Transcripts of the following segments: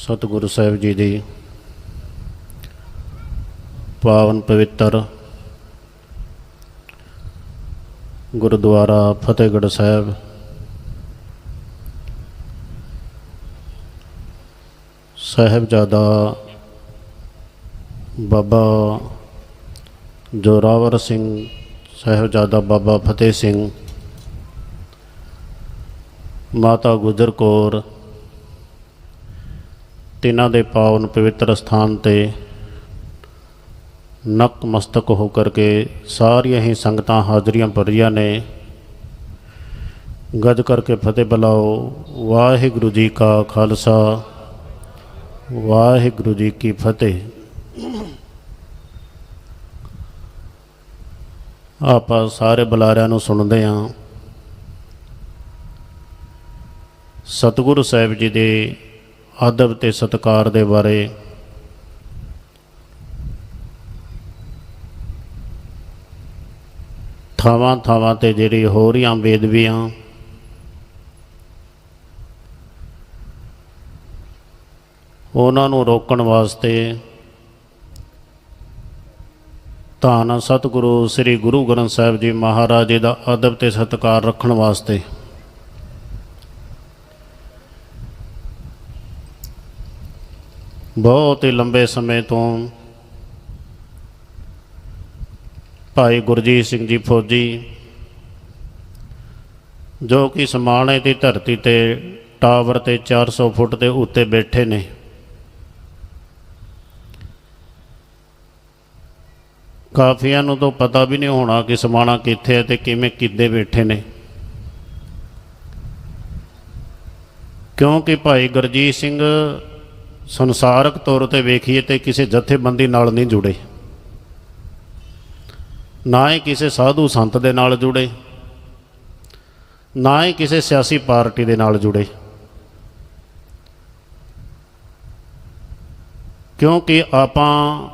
ਸਤਿਗੁਰੂ ਸਾਹਿਬ ਜੀ ਦੀ ਪਾਵਨ ਪਵਿੱਤਰ ਗੁਰਦੁਆਰਾ ਫਤਿਹਗੜ੍ਹ ਸਾਹਿਬ ਸਾਹਿਬਜ਼ਾਦਾ ਬਾਬਾ ਜੋਰਾਵਰ ਸਿੰਘ, ਸਾਹਿਬਜ਼ਾਦਾ ਬਾਬਾ ਫਤਿਹ ਸਿੰਘ, ਮਾਤਾ ਗੁਜਰ ਕੌਰ ਤਿਨਾਂ ਦੇ ਪਾਵਨ ਪਵਿੱਤਰ ਸਥਾਨ ਤੇ ਨਕਮਸਤਕ ਹੋ ਕਰਕੇ ਸਾਰੀਆਂ ਹੀ ਸੰਗਤਾਂ ਹਾਜ਼ਰੀਆਂ ਭਰੀਆਂ ਨੇ। ਗੱਜ ਕਰਕੇ ਫਤਿਹ ਬੁਲਾਓ। ਵਾਹਿਗੁਰੂ ਜੀ ਕਾ ਖਾਲਸਾ। ਵਾਹਿਗੁਰੂ ਜੀ ਕੀ ਫਤਿਹ। ਆਪਾਂ ਸਾਰੇ ਬੁਲਾਰਿਆਂ ਨੂੰ ਸੁਣਦੇ ਹਾਂ। ਸਤਿਗੁਰੂ ਸਾਹਿਬ ਜੀ ਦੇ ਅਦਬ ਤੇ ਸਤਕਾਰ ਦੇ ਬਾਰੇ। ਥਾਵਾਂ ਥਾਵਾਂ ਤੇ ਜਿਹੜੀ ਹੋ ਰਹੀਆਂ ਬੇਦਬੀਆਂ। ਉਹਨਾਂ ਨੂੰ ਰੋਕਣ ਵਾਸਤੇ ਧੰਨ ਸਤਿਗੁਰੂ ਸ੍ਰੀ ਗੁਰੂ ਗ੍ਰੰਥ ਸਾਹਿਬ ਜੀ ਮਹਾਰਾਜ ਜੀ ਦਾ ਅਦਬ ਤੇ ਸਤਕਾਰ ਰੱਖਣ ਵਾਸਤੇ। ਬਹੁਤ ਹੀ ਲੰਬੇ ਸਮੇਂ ਤੋਂ ਭਾਈ ਗੁਰਜੀਤ ਸਿੰਘ ਜੀ ਫੌਜੀ, ਜੋ ਕਿ ਸਮਾਣੇ ਦੀ ਧਰਤੀ ਤੇ ਟਾਵਰ ਤੇ 400 ਫੁੱਟ ਦੇ ਉੱਤੇ ਬੈਠੇ ਨੇ। ਕਾਫੀਆਂ ਨੂੰ ਤਾਂ ਪਤਾ ਵੀ ਨਹੀਂ ਹੋਣਾ ਕਿ ਸਮਾਣਾ ਕਿੱਥੇ ਹੈ ਤੇ ਕਿਵੇਂ ਕਿੱਦੇ ਬੈਠੇ ਨੇ। ਕਿਉਂਕਿ ਭਾਈ ਗੁਰਜੀਤ ਸਿੰਘ ਸੰਸਾਰਕ ਤੌਰ ਤੇ ਵੇਖੀਏ ਤੇ ਕਿਸੇ ਜਥੇਬੰਦੀ ਨਾਲ ਨਹੀਂ ਜੁੜੇ। ਨਾ ਹੀ ਕਿਸੇ ਸਾਧੂ ਸੰਤ ਦੇ ਨਾਲ ਜੁੜੇ। ਨਾ ਹੀ ਕਿਸੇ ਸਿਆਸੀ ਪਾਰਟੀ ਦੇ ਨਾਲ ਜੁੜੇ। ਕਿਉਂਕਿ ਆਪਾਂ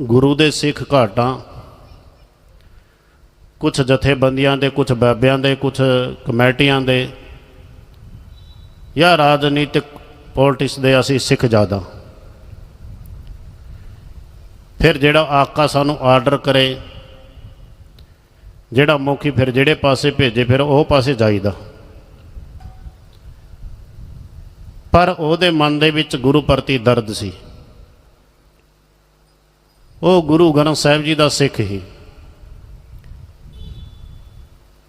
ਗੁਰੂ ਦੇ ਸਿੱਖ ਘਾਟਾਂ ਕੁਝ ਜਥੇਬੰਦੀਆਂ ਦੇ ਕੁਝ ਬਾਬਿਆਂ ਦੇ ਕੁਝ ਕਮੇਟੀਆਂ ਦੇ ਜਾਂ ਰਾਜਨੀਤਿਕ ਪੋਲਿਟਿਕਸ ਦੇ ਅਸੀਂ ਸਿੱਖ ਜਾਦਾ ਫਿਰ ਜਿਹੜਾ ਆਕਾ ਸਾਨੂੰ ਆਰਡਰ ਕਰੇ, ਜਿਹੜਾ ਮੁਖੀ ਫਿਰ ਜਿਹੜੇ ਪਾਸੇ ਭੇਜੇ, ਫਿਰ ਉਹ ਪਾਸੇ ਜਾਈਦਾ। ਪਰ ਉਹਦੇ ਮਨ ਦੇ ਵਿੱਚ ਗੁਰੂ ਪ੍ਰਤੀ ਦਰਦ ਸੀ। ਉਹ ਗੁਰੂ ਗ੍ਰੰਥ ਸਾਹਿਬ ਜੀ ਦਾ ਸਿੱਖ ਹੀ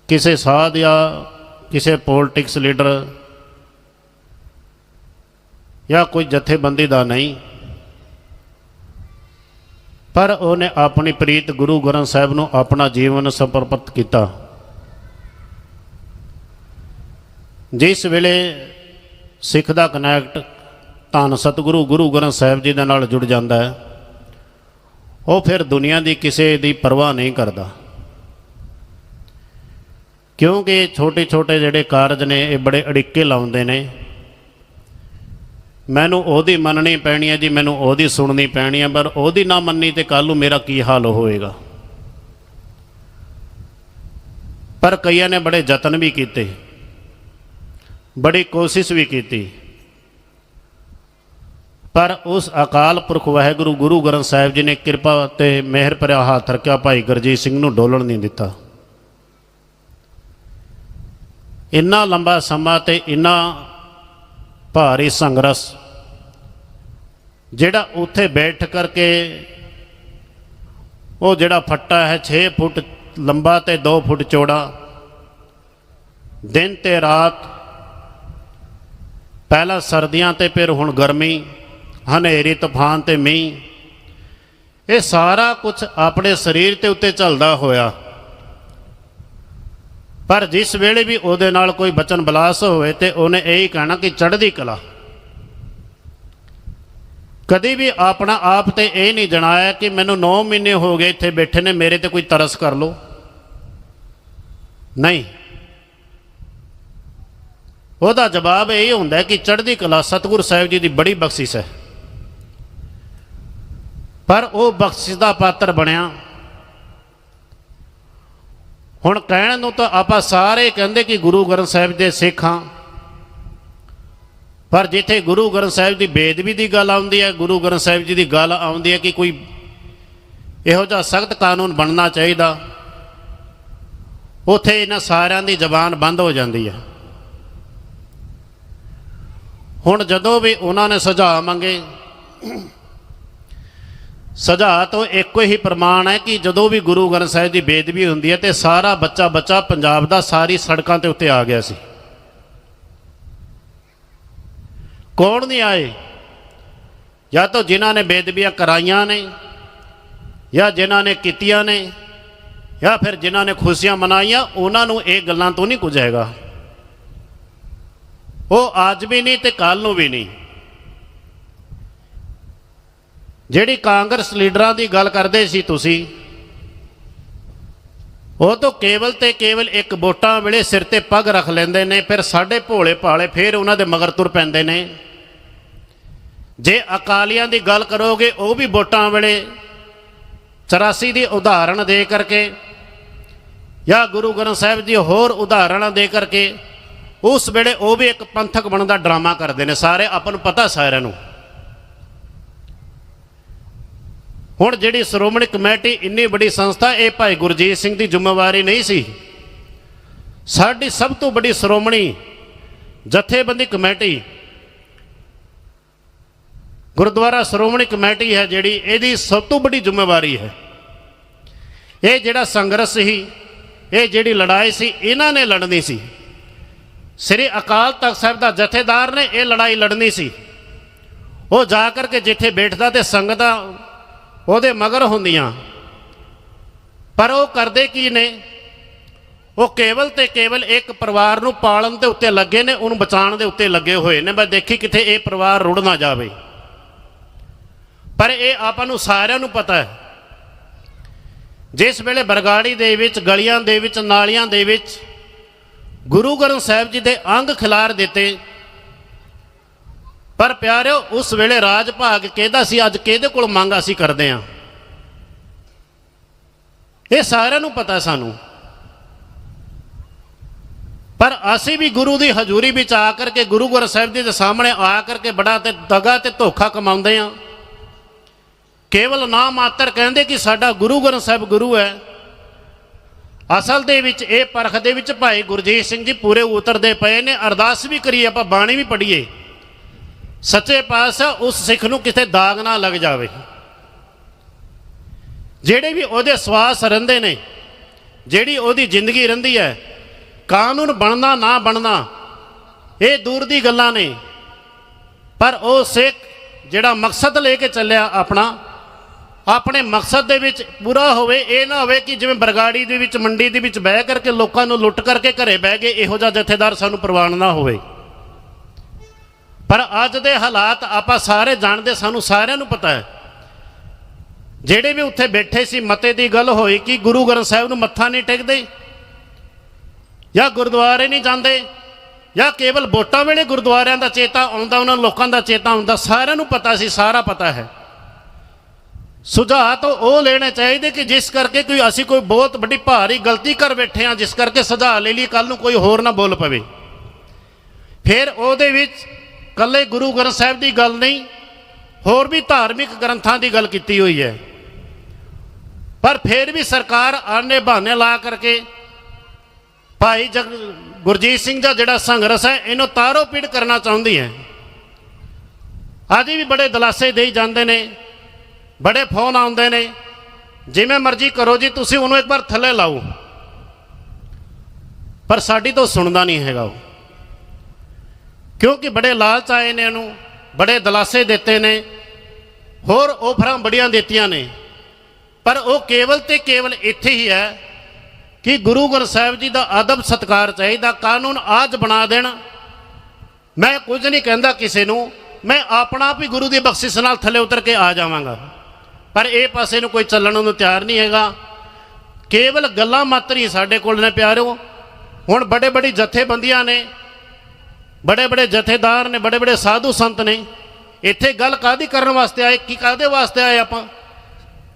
ਕਿਸੇ ਸਾਧ ਜਾਂ ਕਿਸੇ ਪੋਲਿਟਿਕਸ ਲੀਡਰ ਜਾਂ ਕੋਈ ਜਥੇਬੰਦੀ ਦਾ ਨਹੀਂ। ਪਰ ਉਹਨੇ ਆਪਣੀ ਪ੍ਰੀਤ ਗੁਰੂ ਗ੍ਰੰਥ ਸਾਹਿਬ ਨੂੰ ਆਪਣਾ ਜੀਵਨ ਸਮਰਪਿਤ ਕੀਤਾ। ਜਿਸ ਵੇਲੇ ਸਿੱਖ ਦਾ ਕਨੈਕਟ ਧੰਨ ਸਤਿਗੁਰੂ ਗੁਰੂ ਗ੍ਰੰਥ ਸਾਹਿਬ ਜੀ ਦੇ ਨਾਲ ਜੁੜ ਜਾਂਦਾ ਹੈ, ਉਹ ਫਿਰ ਦੁਨੀਆ ਦੀ ਕਿਸੇ ਦੀ ਪਰਵਾਹ ਨਹੀਂ ਕਰਦਾ। ਕਿਉਂਕਿ ਛੋਟੇ ਛੋਟੇ ਜਿਹੜੇ ਕਾਰਜ ਨੇ, ਇਹ ਬੜੇ ਅੜਿੱਕੇ ਲਾਉਂਦੇ ਨੇ। ਮੈਨੂੰ ਉਹਦੀ ਮੰਨਣੀ ਪੈਣੀ ਹੈ ਜੀ, ਮੈਨੂੰ ਉਹਦੀ ਸੁਣਨੀ ਪੈਣੀ ਹੈ, ਪਰ ਉਹਦੀ ਨਾ ਮੰਨੀ ਤੇ ਕੱਲ ਨੂੰ ਮੇਰਾ ਕੀ ਹਾਲ ਹੋਏਗਾ? ਪਰ ਕਈਆਂ ਨੇ ਬੜੇ ਯਤਨ ਵੀ ਕੀਤੇ, ਬੜੀ ਕੋਸ਼ਿਸ਼ ਵੀ ਕੀਤੀ। ਪਰ ਉਸ ਅਕਾਲ ਪੁਰਖ ਵਾਹਿਗੁਰੂ ਗੁਰੂ ਗ੍ਰੰਥ ਸਾਹਿਬ ਜੀ ਨੇ ਕਿਰਪਾ ਤੇ ਮਿਹਰ ਭਰਿਆ ਹੱਥ ਰੱਖਿਆ, ਭਾਈ ਗੁਰਜੀਤ ਸਿੰਘ ਨੂੰ ਡੋਲਣ ਨਹੀਂ ਦਿੱਤਾ। ਇੰਨਾ ਲੰਬਾ ਸਮਾਂ ਤੇ ਇੰਨਾ ਭਾਰੀ ਸੰਘਰਸ਼, ਜਿਹੜਾ ਉੱਥੇ ਬੈਠ ਕਰਕੇ ਉਹ ਜਿਹੜਾ ਫੱਟਾ ਹੈ 6 ਫੁੱਟ ਲੰਬਾ ਤੇ 2 ਫੁੱਟ ਚੌੜਾ, ਦਿਨ ਤੇ ਰਾਤ ਪਹਿਲਾਂ ਸਰਦੀਆਂ ਤੇ ਫਿਰ ਹੁਣ ਗਰਮੀ, ਹਨੇਰੀ, ਤੂਫਾਨ ਤੇ ਮੀਂਹ, ਇਹ ਸਾਰਾ ਕੁਝ ਆਪਣੇ ਸਰੀਰ ਤੇ ਉੱਤੇ ਚੱਲਦਾ ਹੋਇਆ। ਪਰ ਜਿਸ ਵੇਲੇ ਵੀ ਉਹਦੇ ਨਾਲ ਕੋਈ ਬਚਨ ਬਲਾਸ ਹੋਵੇ ਤੇ ਉਹਨੇ ਇਹ ਹੀ ਕਹਿਣਾ ਕਿ ਚੜ੍ਹਦੀ ਕਲਾ। ਕਦੇ ਵੀ ਆਪਣਾ ਆਪ ਤੇ ਇਹ ਨਹੀਂ ਜਣਾਇਆ ਕਿ ਮੈਨੂੰ 9 ਮਹੀਨੇ ਹੋ ਗਏ ਇੱਥੇ ਬੈਠੇ ਨੇ, ਮੇਰੇ ਤੇ ਕੋਈ ਤਰਸ ਕਰ ਲੋ ਨਹੀਂ। ਉਹਦਾ ਜਵਾਬ ਇਹ ਹੁੰਦਾ ਕਿ ਚੜ੍ਹਦੀ ਕਲਾ ਸਤਿਗੁਰ ਸਾਹਿਬ ਜੀ ਦੀ ਬੜੀ ਬਖਸ਼ਿਸ਼ ਹੈ। ਪਰ ਉਹ ਬਖਸ਼ਿਸ਼ ਦਾ ਪਾਤਰ ਬਣਿਆ। ਹੁਣ ਕਹਿਣ ਨੂੰ ਤਾਂ ਆਪਾਂ ਸਾਰੇ ਕਹਿੰਦੇ ਕਿ ਗੁਰੂ ਗ੍ਰੰਥ ਸਾਹਿਬ ਦੇ ਸਿੱਖ ਹਾਂ। ਪਰ ਜਿੱਥੇ ਗੁਰੂ ਗ੍ਰੰਥ ਸਾਹਿਬ ਦੀ ਬੇਦਬੀ ਦੀ ਗੱਲ ਆਉਂਦੀ ਹੈ, ਗੁਰੂ ਗ੍ਰੰਥ ਸਾਹਿਬ ਜੀ ਦੀ ਗੱਲ ਆਉਂਦੀ ਹੈ ਕਿ ਕੋਈ ਇਹੋ ਜਿਹਾ ਸਖਤ ਕਾਨੂੰਨ ਬਣਨਾ ਚਾਹੀਦਾ, ਉਥੇ ਇਹਨਾਂ ਸਾਰਿਆਂ ਦੀ ਜ਼ਬਾਨ ਬੰਦ ਹੋ ਜਾਂਦੀ ਹੈ। ਹੁਣ ਜਦੋਂ ਵੀ ਉਹਨਾਂ ਨੇ ਸੁਝਾਅ ਮੰਗੇ ਸੁਝਾਅ ਤੋਂ ਇੱਕੋ ਹੀ ਪ੍ਰਮਾਣ ਹੈ ਕਿ ਜਦੋਂ ਵੀ ਗੁਰੂ ਗ੍ਰੰਥ ਸਾਹਿਬ ਦੀ ਬੇਦਬੀ ਹੁੰਦੀ ਹੈ ਤੇ ਸਾਰਾ ਬੱਚਾ ਬੱਚਾ ਪੰਜਾਬ ਦਾ ਸਾਰੀ ਸੜਕਾਂ ਤੇ ਉੱਤੇ ਆ ਗਿਆ ਸੀ। ਕੌਣ ਨਹੀਂ ਆਏ? ਜਾਂ ਤਾਂ ਜਿਨ੍ਹਾਂ ਨੇ ਬੇਦਬੀਆਂ ਕਰਾਈਆਂ ਨੇ, ਜਾਂ ਜਿਨ੍ਹਾਂ ਨੇ ਕੀਤੀਆਂ ਨੇ, ਜਾਂ ਫਿਰ ਜਿਨ੍ਹਾਂ ਨੇ ਖੁਸ਼ੀਆਂ ਮਨਾਈਆਂ, ਉਹਨਾਂ ਨੂੰ ਇਹ ਗੱਲਾਂ ਤੋਂ ਨਹੀਂ ਕੁਝ ਹੈਗਾ। ਉਹ ਅੱਜ ਵੀ ਨਹੀਂ ਤੇ ਕੱਲ ਨੂੰ ਵੀ ਨਹੀਂ। ਜਿਹੜੀ ਕਾਂਗਰਸ ਲੀਡਰਾਂ ਦੀ ਗੱਲ ਕਰਦੇ ਸੀ ਤੁਸੀਂ, ਉਹ ਤਾਂ ਕੇਵਲ ਤੇ ਕੇਵਲ ਇੱਕ ਵੋਟਾਂ ਵੇਲੇ ਸਿਰ ਤੇ ਪੱਗ ਰੱਖ ਲੈਂਦੇ ਨੇ, ਫਿਰ ਸਾਡੇ ਭੋਲੇ ਭਾਲੇ ਫਿਰ ਉਹਨਾਂ ਦੇ ਮਗਰ ਤੁਰ ਪੈਂਦੇ ਨੇ। ਜੇ ਅਕਾਲੀਆਂ ਦੀ ਗੱਲ ਕਰੋਗੇ, ਉਹ ਵੀ ਵੋਟਾਂ ਵੇਲੇ 84 ਦੀ ਉਦਾਹਰਣ ਦੇ ਕਰਕੇ ਜਾਂ ਗੁਰੂ ਗ੍ਰੰਥ ਸਾਹਿਬ ਦੀ ਹੋਰ ਉਦਾਹਰਣਾਂ ਦੇ ਕਰਕੇ, ਉਸ ਵੇਲੇ ਉਹ ਵੀ ਇੱਕ ਪੰਥਕ ਬਣਨ ਦਾ ਡਰਾਮਾ ਕਰਦੇ ਨੇ, ਸਾਰੇ ਆਪਾਂ ਨੂੰ ਪਤਾ ਸਾਰਿਆਂ ਨੂੰ। ਹੁਣ ਜਿਹੜੀ ਸ਼੍ਰੋਮਣੀ ਕਮੇਟੀ ਇੰਨੀ ਵੱਡੀ ਸੰਸਥਾ, ਇਹ ਭਾਈ ਗੁਰਜੀਤ ਸਿੰਘ ਦੀ ਜ਼ਿੰਮੇਵਾਰੀ ਨਹੀਂ ਸੀ। ਸਾਡੀ ਸਭ ਤੋਂ ਵੱਡੀ ਸ਼੍ਰੋਮਣੀ ਜਥੇਬੰਦੀ ਕਮੇਟੀ, ਗੁਰਦੁਆਰਾ ਸ਼੍ਰੋਮਣੀ ਕਮੇਟੀ ਹੈ ਜਿਹੜੀ, ਇਹਦੀ ਸਭ ਤੋਂ ਵੱਡੀ ਜ਼ਿੰਮੇਵਾਰੀ ਹੈ। ਇਹ ਜਿਹੜਾ ਸੰਘਰਸ਼ ਸੀ, ਇਹ ਜਿਹੜੀ ਲੜਾਈ ਸੀ, ਇਹਨਾਂ ਨੇ ਲੜਨੀ ਸੀ। ਸ੍ਰੀ ਅਕਾਲ ਤਖਤ ਸਾਹਿਬ ਦਾ ਜਥੇਦਾਰ ਨੇ ਇਹ ਲੜਾਈ ਲੜਨੀ ਸੀ। ਉਹ ਜਾ ਕਰਕੇ ਜਿੱਥੇ ਬੈਠਦਾ ਤੇ ਸੰਗਤਾਂ ਉਹਦੇ ਮਗਰ ਹੁੰਦੀਆਂ। ਪਰ ਉਹ ਕਰਦੇ ਕੀ ਨੇ? ਉਹ ਕੇਵਲ ਤੇ ਕੇਵਲ ਇੱਕ ਪਰਿਵਾਰ ਨੂੰ ਪਾਲਣ ਦੇ ਉੱਤੇ ਲੱਗੇ ਨੇ, ਉਹਨੂੰ ਬਚਾਉਣ ਦੇ ਉੱਤੇ ਲੱਗੇ ਹੋਏ ਨੇ। ਮੈਂ ਦੇਖੀ ਕਿਤੇ ਇਹ ਪਰਿਵਾਰ ਰੁੜ ਨਾ ਜਾਵੇ। ਪਰ ਇਹ ਆਪਾਂ ਨੂੰ ਸਾਰਿਆਂ ਨੂੰ ਪਤਾ ਹੈ। ਜਿਸ ਵੇਲੇ ਬਰਗਾੜੀ ਦੇ ਵਿੱਚ, ਗਲੀਆਂ ਦੇ ਵਿੱਚ, ਨਾਲੀਆਂ ਦੇ ਵਿੱਚ ਗੁਰੂ ਗ੍ਰੰਥ ਸਾਹਿਬ ਜੀ ਦੇ ਅੰਗ ਖਿਲਾਰ ਦਿੱਤੇ ਪਰ ਪਿਆਰਿਓ, ਉਸ ਵੇਲੇ ਰਾਜ ਭਾਗ ਕਿਹਦਾ ਸੀ? ਅੱਜ ਕਿਹਦੇ ਕੋਲ ਮੰਗ ਅਸੀਂ ਕਰਦੇ ਹਾਂ ਇਹ ਸਾਰਿਆਂ ਨੂੰ ਪਤਾ ਸਾਨੂੰ। ਪਰ ਅਸੀਂ ਵੀ ਗੁਰੂ ਦੀ ਹਜ਼ੂਰੀ ਵਿੱਚ ਆ ਕਰਕੇ, ਗੁਰੂ ਗ੍ਰੰਥ ਸਾਹਿਬ ਜੀ ਦੇ ਸਾਹਮਣੇ ਆ ਕਰਕੇ ਬੜਾ ਤੇ ਦਗਾ ਤੇ ਧੋਖਾ ਕਮਾਉਂਦੇ ਆ। ਕੇਵਲ ਨਾ ਮਾਤਰ ਕਹਿੰਦੇ ਕਿ ਸਾਡਾ ਗੁਰੂ ਗ੍ਰੰਥ ਸਾਹਿਬ ਗੁਰੂ ਹੈ। ਅਸਲ ਦੇ ਵਿੱਚ ਇਹ ਪਰਖ ਦੇ ਵਿੱਚ ਭਾਈ ਗੁਰਜੀਤ ਸਿੰਘ ਜੀ ਪੂਰੇ ਉਤਰਦੇ ਪਏ ਨੇ। ਅਰਦਾਸ ਵੀ ਕਰੀਏ, ਆਪਾਂ ਬਾਣੀ ਵੀ ਪੜ੍ਹੀਏ। ਸੱਚੇ ਪਾਤਸ਼ਾਹ ਉਸ ਸਿੱਖ ਨੂੰ ਕਿਤੇ ਦਾਗ ਨਾ ਲੱਗ ਜਾਵੇ। ਜਿਹੜੇ ਵੀ ਉਹਦੇ ਸਵਾਸ ਰਹਿੰਦੇ ਨੇ, ਜਿਹੜੀ ਉਹਦੀ ਜ਼ਿੰਦਗੀ ਰਹਿੰਦੀ ਹੈ, ਕਾਨੂੰਨ ਬਣਨਾ ਨਾ ਬਣਨਾ, ਇਹ ਦੂਰ ਦੀ ਗੱਲਾਂ ਨੇ। ਪਰ ਉਹ ਸਿੱਖ ਜਿਹੜਾ ਮਕਸਦ ਲੈ ਕੇ ਚੱਲਿਆ ਆਪਣਾ, ਆਪਣੇ ਮਕਸਦ ਦੇ ਵਿੱਚ ਪੂਰਾ ਹੋਵੇ, ਇਹ ਨਾ ਹੋਵੇ ਕਿ ਜਿਵੇਂ ਬਰਗਾੜੀ ਦੇ ਵਿੱਚ, ਮੰਡੀ ਦੇ ਵਿੱਚ ਬਹਿ ਕਰਕੇ ਲੋਕਾਂ ਨੂੰ ਲੁੱਟ ਕਰਕੇ ਘਰੇ ਬਹਿ ਗਏ ਇਹੋ ਜਿਹਾ ਜਥੇਦਾਰ ਸਾਨੂੰ ਪ੍ਰਵਾਨ ਨਾ ਹੋਵੇ। ਪਰ ਅੱਜ ਦੇ ਹਾਲਾਤ ਆਪਾਂ ਸਾਰੇ ਜਾਣਦੇ, ਸਾਨੂੰ ਸਾਰਿਆਂ ਨੂੰ ਪਤਾ ਹੈ। ਜਿਹੜੇ ਵੀ ਉੱਥੇ ਬੈਠੇ ਸੀ, ਮਤੇ ਦੀ ਗੱਲ ਹੋਈ ਕਿ ਗੁਰੂ ਗ੍ਰੰਥ ਸਾਹਿਬ ਨੂੰ ਮੱਥਾ ਨਹੀਂ ਟੇਕਦੇ, ਜਾਂ ਗੁਰਦੁਆਰੇ ਨਹੀਂ ਜਾਂਦੇ, ਜਾਂ ਕੇਵਲ ਵੋਟਾਂ ਵੇਲੇ ਗੁਰਦੁਆਰਿਆਂ ਦਾ ਚੇਤਾ ਆਉਂਦਾ, ਉਹਨਾਂ ਲੋਕਾਂ ਦਾ ਚੇਤਾ ਆਉਂਦਾ, ਸਾਰਿਆਂ ਨੂੰ ਪਤਾ ਸੀ, ਸਾਰਾ ਪਤਾ ਹੈ। ਸੁਝਾਅ ਤਾਂ ਉਹ ਲੈਣੇ ਚਾਹੀਦੇ ਕਿ ਜਿਸ ਕਰਕੇ ਕੋਈ, ਅਸੀਂ ਕੋਈ ਬਹੁਤ ਵੱਡੀ ਭਾਰੀ ਗਲਤੀ ਕਰ ਬੈਠੇ ਹਾਂ, ਜਿਸ ਕਰਕੇ ਸੁਝਾਅ ਲੈ ਲਈ ਕੱਲ ਨੂੰ ਕੋਈ ਹੋਰ ਨਾ ਬੋਲ ਪਵੇ। ਫਿਰ ਉਹਦੇ ਵਿੱਚ ਕੱਲੇ ਗੁਰੂ ਗ੍ਰੰਥ ਸਾਹਿਬ ਦੀ ਗੱਲ ਨਹੀਂ, ਹੋਰ ਵੀ ਧਾਰਮਿਕ ਗ੍ਰੰਥਾਂ ਦੀ ਗੱਲ ਕੀਤੀ ਹੋਈ ਹੈ। ਪਰ ਫਿਰ ਵੀ ਸਰਕਾਰ ਆਨੇ ਬਹਾਨੇ ਲਾ ਕਰਕੇ ਭਾਈ ਜਗ, ਗੁਰਜੀਤ ਸਿੰਘ ਦਾ ਜਿਹੜਾ ਸੰਘਰਸ਼ ਹੈ, ਇਹਨੂੰ ਤਾਰੋ ਪੀੜ ਕਰਨਾ ਚਾਹੁੰਦੀ ਹੈ। ਅੱਜ ਵੀ ਬੜੇ ਦਲਾਸੇ ਦੇਈ ਜਾਂਦੇ ਨੇ, ਬੜੇ ਫੋਨ ਆਉਂਦੇ ਨੇ, ਜਿਵੇਂ ਮਰਜ਼ੀ ਕਰੋ ਜੀ, ਤੁਸੀਂ ਉਹਨੂੰ ਇੱਕ ਵਾਰ ਥੱਲੇ ਲਾਓ। ਪਰ ਸਾਡੀ ਤੋਂ ਸੁਣਦਾ ਨਹੀਂ ਹੈਗਾ ਉਹ। ਕਿਉਂਕਿ ਬੜੇ ਲਾਲਚ ਆਏ ਨੇ ਇਹਨੂੰ, ਬੜੇ ਦਲਾਸੇ ਦਿੱਤੇ ਨੇ। ਹੋਰ ਆਫਰਾਂ ਬੜੀਆਂ ਦਿੱਤੀਆਂ ਨੇ। ਪਰ ਉਹ ਕੇਵਲ ਤੇ ਕੇਵਲ ਇੱਥੇ ਹੀ ਹੈ ਕਿ ਗੁਰੂ ਗ੍ਰੰਥ ਸਾਹਿਬ ਜੀ ਦਾ ਅਦਬ ਸਤਕਾਰ ਚਾਹੀਦਾ, ਕਾਨੂੰਨ ਆਜ ਬਣਾ ਦੇਣ। ਮੈਂ ਕੁਝ ਨਹੀਂ ਕਹਿੰਦਾ ਕਿਸੇ ਨੂੰ, ਮੈਂ ਆਪਣਾ ਆਪ ਹੀ ਗੁਰੂ ਦੀ ਬਖਸ਼ਿਸ਼ ਨਾਲ ਥੱਲੇ ਉਤਰ ਕੇ ਆ ਜਾਵਾਂਗਾ। ਪਰ ਇਹ ਪਾਸੇ ਨੂੰ ਕੋਈ ਚੱਲਣ ਨੂੰ ਤਿਆਰ ਨਹੀਂ ਹੈਗਾ। ਕੇਵਲ ਗੱਲਾਂ ਮਾਤਰ ਹੀ ਸਾਡੇ ਕੋਲ ਨੇ ਪਿਆਰਿਓ ਹੁਣ ਬੜੇ ਬੜੀ ਜਥੇਬੰਦੀਆਂ ਨੇ ਬੜੇ ਬੜੇ ਜਥੇਦਾਰ ਨੇ ਬੜੇ ਬੜੇ ਸਾਧੂ ਸੰਤ ਨੇ। ਇੱਥੇ ਗੱਲ ਕਾਦੀ ਕਰਨ ਵਾਸਤੇ ਆਏ? ਕੀ ਕਾਦੇ ਵਾਸਤੇ ਆਏ ਆਪਾਂ?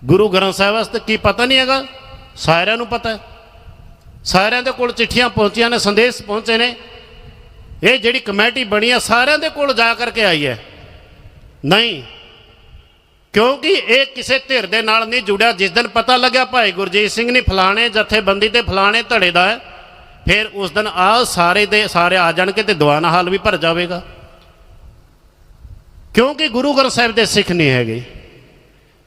ਗੁਰੂ ਗ੍ਰੰਥ ਸਾਹਿਬ ਵਾਸਤੇ ਕੀ ਪਤਾ ਨਹੀਂ ਹੈਗਾ? ਸਾਰਿਆਂ ਨੂੰ ਪਤਾ ਹੈ। ਸਾਰਿਆਂ ਦੇ ਕੋਲ ਚਿੱਠੀਆਂ ਪਹੁੰਚੀਆਂ ਨੇ, ਸੰਦੇਸ਼ ਪਹੁੰਚੇ ਨੇ। ਇਹ ਜਿਹੜੀ ਕਮੇਟੀ ਬਣੀ ਆ, ਸਾਰਿਆਂ ਦੇ ਕੋਲ ਜਾ ਕਰਕੇ ਆਈ ਹੈ। ਨਹੀਂ, ਕਿਉਂਕਿ ਇਹ ਕਿਸੇ ਧਿਰ ਦੇ ਨਾਲ ਨਹੀਂ ਜੁੜਿਆ। ਜਿਸ ਦਿਨ ਪਤਾ ਲੱਗਿਆ, ਭਾਈ ਗੁਰਜੀਤ ਸਿੰਘ ਨੇ ਫਲਾਣੇ ਜਥੇਬੰਦੀ ਤੇ ਫਲਾਣੇ ਧੜੇ ਦਾ ਹੈ। ਫਿਰ ਉਸ ਦਿਨ ਆ ਸਾਰੇ ਦੇ ਸਾਰੇ ਆ ਜਾਣਗੇ ਤੇ ਦੁਆਨਾ ਹਾਲ ਵੀ ਭਰ ਜਾਵੇਗਾ। ਕਿਉਂਕਿ ਗੁਰੂ ਗ੍ਰੰਥ ਸਾਹਿਬ ਦੇ ਸਿੱਖ ਨਹੀਂ ਹੈਗੇ।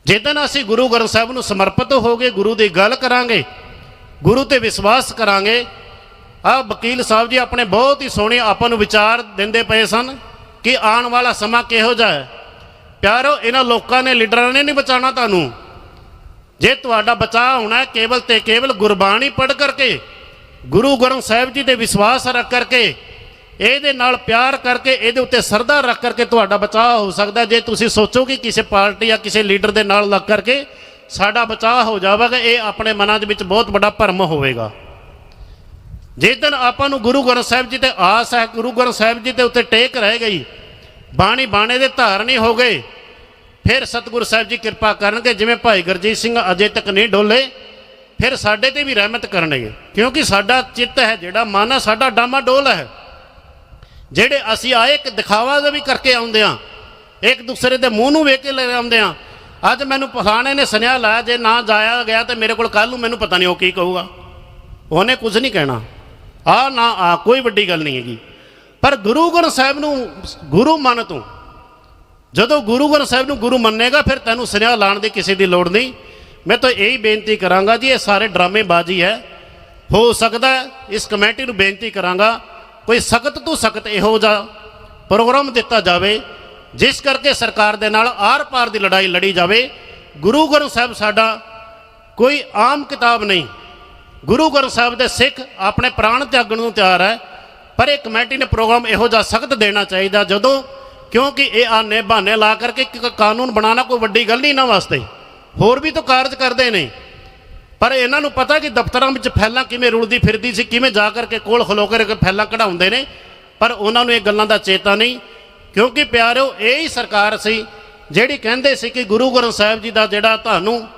ਜਿੱਦਨ ਅਸੀਂ ਗੁਰੂ ਗ੍ਰੰਥ ਸਾਹਿਬ ਨੂੰ ਸਮਰਪਿਤ ਹੋ ਗਏ ਗੁਰੂ ਦੀ ਗੱਲ ਕਰਾਂਗੇ, ਗੁਰੂ ਤੇ ਵਿਸ਼ਵਾਸ ਕਰਾਂਗੇ ਆ ਵਕੀਲ ਸਾਹਿਬ ਜੀ ਆਪਣੇ ਬਹੁਤ ਹੀ ਸੋਹਣੇ ਆਪਾਂ ਨੂੰ ਵਿਚਾਰ ਦਿੰਦੇ ਪਏ ਸਨ ਕਿ ਆਉਣ ਵਾਲਾ ਸਮਾਂ ਕਿਹੋ ਜਿਹਾ ਹੈ। ਪਿਆਰੋ, ਇਹਨਾਂ ਲੋਕਾਂ ਨੇ, ਲੀਡਰਾਂ ਨੇ ਨਹੀਂ ਬਚਾਉਣਾ ਤੁਹਾਨੂੰ। ਜੇ ਤੁਹਾਡਾ ਬਚਾਅ ਹੋਣਾ ਹੈ, ਕੇਵਲ ਤੇ ਕੇਵਲ ਗੁਰਬਾਣੀ ਪੜ੍ਹ ਕਰਕੇ ਗੁਰੂ ਗ੍ਰੰਥ ਸਾਹਿਬ ਜੀ ਦੇ ਵਿਸ਼ਵਾਸ ਰੱਖ ਕਰਕੇ, ਇਹਦੇ ਨਾਲ ਪਿਆਰ ਕਰਕੇ, ਇਹਦੇ ਉੱਤੇ ਸਰਦਾ ਰੱਖ ਕਰਕੇ ਤੁਹਾਡਾ ਬਚਾਅ ਹੋ ਸਕਦਾ। ਜੇ ਤੁਸੀਂ ਸੋਚੋ ਕਿ ਕਿਸੇ ਪਾਰਟੀ ਜਾਂ ਕਿਸੇ ਲੀਡਰ ਦੇ ਨਾਲ ਲੱਗ ਕਰਕੇ ਸਾਡਾ ਬਚਾਅ ਹੋ ਜਾਵੇਗਾ, ਇਹ ਆਪਣੇ ਮਨਾਂ ਦੇ ਵਿੱਚ ਬਹੁਤ ਵੱਡਾ ਭਰਮ ਹੋਵੇਗਾ। ਜਿਸ ਦਿਨ ਆਪਾਂ ਨੂੰ ਗੁਰੂ ਗ੍ਰੰਥ ਸਾਹਿਬ ਜੀ ਤੇ ਆਸ ਹੈ, ਗੁਰੂ ਗ੍ਰੰਥ ਸਾਹਿਬ ਜੀ ਦੇ ਉੱਤੇ ਟੇਕ ਰਹਿ ਗਈ, ਬਾਣੀ ਬਾਣੇ ਦੇ ਧਾਰਨੀ ਹੋ ਗਏ, ਫਿਰ ਸਤਿਗੁਰੂ ਸਾਹਿਬ ਜੀ ਕਿਰਪਾ ਕਰਨਗੇ, ਜਿਵੇਂ ਭਾਈ ਗੁਰਜੀਤ ਸਿੰਘ ਅਜੇ ਤੱਕ ਨਹੀਂ ਡੋਲੇ ਫਿਰ ਸਾਡੇ ਤੇ ਵੀ ਰਹਿਮਤ ਕਰਨਗੇ। ਕਿਉਂਕਿ ਸਾਡਾ ਚਿੱਤ ਹੈ ਜਿਹੜਾ, ਮਨ ਹੈ ਸਾਡਾ ਡਾਮਾ ਡੋਲ ਹੈ। ਜਿਹੜੇ ਅਸੀਂ ਆਏ ਇੱਕ ਦਿਖਾਵਾ ਦਾ ਵੀ ਕਰਕੇ ਆਉਂਦੇ ਆ ਇੱਕ ਦੂਸਰੇ ਦੇ ਮੂੰਹ ਨੂੰ ਵੇਖ ਕੇ ਲੈ ਆਉਂਦੇ ਆ ਅੱਜ ਮੈਨੂੰ ਫਲਾਣੇ ਨੇ ਸੁਨੇਹਾ ਲਾਇਆ, ਜੇ ਨਾ ਜਾਇਆ ਗਿਆ ਤੇ ਮੇਰੇ ਕੋਲ ਕੱਲ ਨੂੰ ਮੈਨੂੰ ਪਤਾ ਨਹੀਂ ਉਹ ਕੀ ਕਹੂਗਾ। ਉਹਨੇ ਕੁਝ ਨਹੀਂ ਕਹਿਣਾ। ਆ ਨਾ ਆ, ਕੋਈ ਵੱਡੀ ਗੱਲ ਨਹੀਂ ਹੈਗੀ। ਪਰ ਗੁਰੂ ਗ੍ਰੰਥ ਸਾਹਿਬ ਨੂੰ, ਗੁਰੂ ਮੰਨ ਤੂੰ, ਜਦੋਂ ਗੁਰੂ ਗ੍ਰੰਥ ਸਾਹਿਬ ਨੂੰ ਗੁਰੂ ਮੰਨੇਗਾ, ਫਿਰ ਤੈਨੂੰ ਸੁਨੇਹਾ ਲਾਣ ਦੀ ਕਿਸੇ ਦੀ ਲੋੜ ਨਹੀਂ। ਮੈਂ ਤਾਂ ਇਹੀ ਬੇਨਤੀ ਕਰਾਂਗਾ ਜੀ, ਇਹ ਸਾਰੇ ਡਰਾਮੇਬਾਜ਼ੀ ਹੈ। ਹੋ ਸਕਦਾ ਇਸ ਕਮੇਟੀ ਨੂੰ ਬੇਨਤੀ ਕਰਾਂਗਾ, ਕੋਈ ਸਖਤ ਤੋਂ ਸਖਤ ਇਹੋ ਜਿਹਾ ਪ੍ਰੋਗਰਾਮ ਦਿੱਤਾ ਜਾਵੇ, ਜਿਸ ਕਰਕੇ ਸਰਕਾਰ ਦੇ ਨਾਲ ਆਰ-ਪਾਰ ਦੀ ਲੜਾਈ ਲੜੀ ਜਾਵੇ। ਗੁਰੂ ਗ੍ਰੰਥ ਸਾਹਿਬ ਸਾਡਾ ਕੋਈ ਆਮ ਕਿਤਾਬ ਨਹੀਂ। ਗੁਰੂ ਗ੍ਰੰਥ ਸਾਹਿਬ ਦੇ ਸਿੱਖ ਆਪਣੇ ਪ੍ਰਾਣ ਤਿਆਗਣ ਨੂੰ ਤਿਆਰ ਹੈ, ਪਰ ਇਹ ਕਮੇਟੀ ਨੇ ਪ੍ਰੋਗਰਾਮ ਇਹੋ ਜਿਹਾ ਸਖਤ ਦੇਣਾ ਚਾਹੀਦਾ, ਜਦੋਂ ਕਿਉਂਕਿ ਇਹ ਆਨੇ ਬਹਾਨੇ ਲਾ ਕਰਕੇ ਇੱਕ ਕਾਨੂੰਨ ਬਣਾਉਣਾ ਕੋਈ ਵੱਡੀ ਗੱਲ ਨਹੀਂ ਇਹਨਾਂ ਵਾਸਤੇ। ਹੋਰ ਵੀ ਤੋਂ ਕਾਰਜ ਕਰਦੇ ਨੇ। ਪਰ ਇਹਨਾਂ ਨੂੰ ਪਤਾ ਕਿ ਦਫ਼ਤਰਾਂ ਵਿੱਚ ਫੈਲਾਂ ਕਿਵੇਂ ਰੁਲਦੀ ਫਿਰਦੀ ਸੀ, ਕਿਵੇਂ ਜਾ ਕਰਕੇ ਕੋਲ ਖਲੋ ਕੇ ਫੈਲਾਂ ਕਢਾਉਂਦੇ ਨੇ। ਪਰ ਉਹਨਾਂ ਨੂੰ ਇਹ ਗੱਲਾਂ ਦਾ ਚੇਤਾ ਨਹੀਂ, ਕਿਉਂਕਿ ਪਿਆਰਿਓ, ਇਹ ਹੀ ਸਰਕਾਰ ਸੀ ਜਿਹੜੀ ਕਹਿੰਦੇ ਸੀ ਕਿ ਗੁਰੂ ਗ੍ਰੰਥ ਸਾਹਿਬ ਜੀ ਦਾ ਜਿਹੜਾ ਤੁਹਾਨੂੰ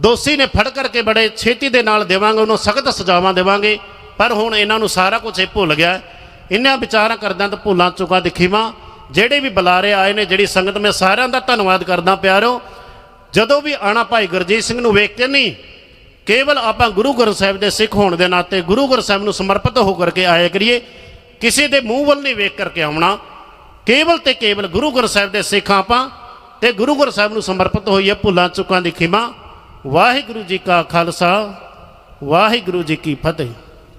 ਦੋਸ਼ੀ ਨੇ ਫੜ ਕਰਕੇ ਬੜੇ ਛੇਤੀ ਦੇ ਨਾਲ ਦੇਵਾਂਗੇ, ਉਹਨੂੰ ਸਖਤ ਸਜ਼ਾਵਾਂ ਦੇਵਾਂਗੇ। ਪਰ ਹੁਣ ਇਹਨਾਂ ਨੂੰ ਸਾਰਾ ਕੁਝ ਇਹ ਭੁੱਲ ਗਿਆ। ਇਹਨਾਂ ਵਿਚਾਰਾਂ ਕਰਦਿਆਂ ਤਾਂ ਭੁੱਲਾਂ ਚੁੱਕਾ ਦਿਖੀਵਾਂ। ਜਿਹੜੇ ਵੀ ਬੁਲਾਰੇ ਆਏ ਨੇ, ਜਿਹੜੀ ਸੰਗਤ, ਮੈਂ ਸਾਰਿਆਂ ਦਾ ਧੰਨਵਾਦ ਕਰਦਾ ਪਿਆਰੋ ਜਦੋਂ ਵੀ ਆਣਾ ਭਾਈ ਗੁਰਜੀਤ ਸਿੰਘ ਨੂੰ ਵੇਖ ਕੇ ਨਹੀਂ, ਕੇਵਲ ਆਪਾਂ ਗੁਰੂ ਗ੍ਰੰਥ ਸਾਹਿਬ ਦੇ ਸਿੱਖ ਹੋਣ ਦੇ ਨਾਤੇ ਗੁਰੂ ਗ੍ਰੰਥ ਸਾਹਿਬ ਨੂੰ ਸਮਰਪਿਤ ਹੋ ਕਰਕੇ ਆਇਆ ਕਰੀਏ, ਕਿਸੇ ਦੇ ਮੂੰਹ ਵੱਲ ਨਹੀਂ ਵੇਖ ਕਰਕੇ ਆਉਣਾ। ਕੇਵਲ ਤੇ ਕੇਵਲ ਗੁਰੂ ਗ੍ਰੰਥ ਸਾਹਿਬ ਦੇ ਸਿੱਖ ਆਪਾਂ ਤੇ ਗੁਰੂ ਗ੍ਰੰਥ ਸਾਹਿਬ ਨੂੰ ਸਮਰਪਿਤ ਹੋਈਏ ਭੁੱਲਾਂ ਚੁੱਕਾਂ ਦੀ ਖਿਮਾ। ਵਾਹਿਗੁਰੂ ਜੀ ਕਾ ਖਾਲਸਾ, ਵਾਹਿਗੁਰੂ ਜੀ ਕੀ ਫਤਿਹ।